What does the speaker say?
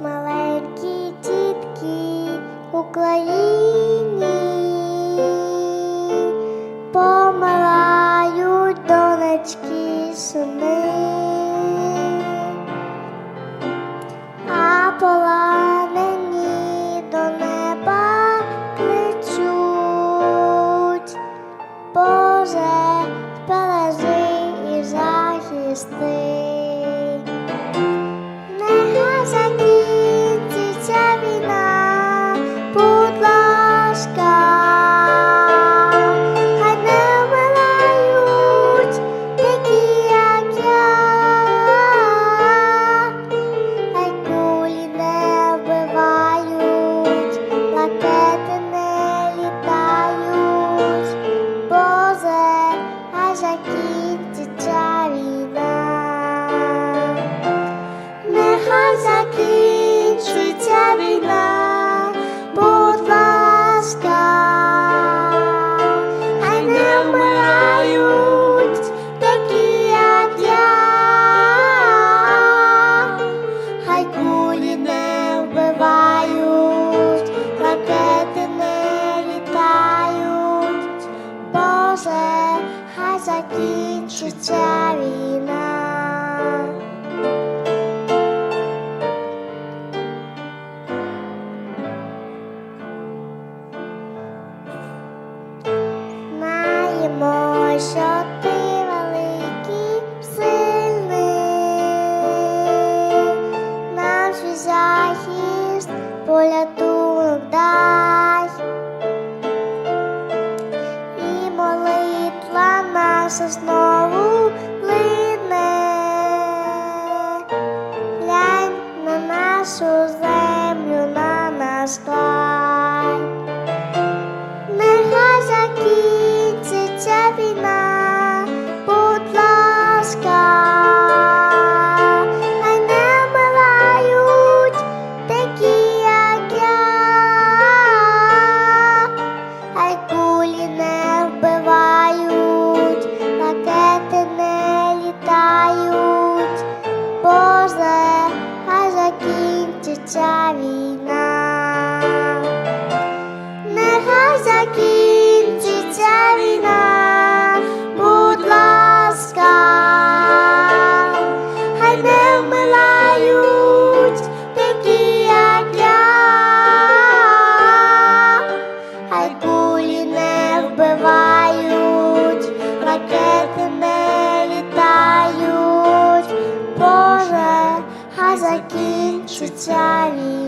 маленькі тітки в Україні. aquí. дай, і молитва наша знову. закінчиться війна, будь ласка, хай не вмилають такі, як я, хай кулі не вбивають, ракети не літають, Боже, хай закінчиться війна.